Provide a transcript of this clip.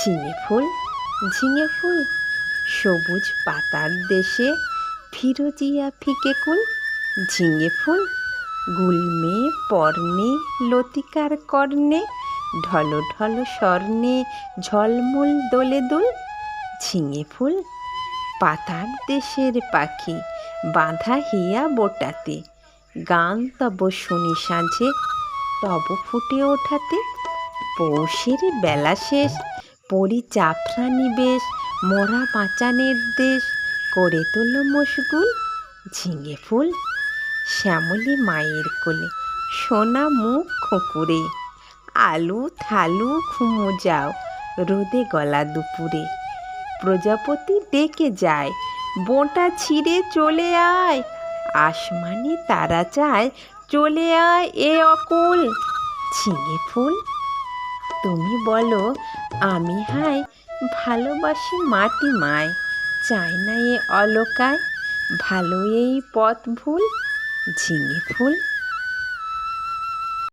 ঝিঙে ফুল ঝিঙে ফুল। সবুজ পাতার দেশে ফিরোজিয়া ফিকে কুল, ঝিঙে ফুল। গুলমে পর্ণে লতিকার কর্ণে, ঢল ঢল স্বর্ণে, ঝলমল দোলে দুল। ঝিঙে ফুল, পাতার দেশের পাখি, বাঁধা হিয়া বোটাতে। গান তব শুনি সাঁঝে, তব ফুটে ওঠাতে। পৌষের বেলা শেষ পরি চাপড়ানি বেশ মরা বাঁচানের দেশ, করে তোলো মশগুল, ঝিঙে ফুল। শ্যামলী মায়ের কোলে, সোনা মুখ খোঁকুরে, আলু থালু ঘুমো যাও, রোদে গলা দুপুরে। প্রজাপতি ডেকে যায় বোঁটা ছিঁড়ে চলে আয়, আসমানে তারা চায়, চলে আয় এ অকুল। ঝিঙে ফুল, তুমি বলো আমি হাই ভালোবাসি মাটি মায়। চাই না এ অলকায়, ভালো এই পথ ভুল ঝিঙে ফুল।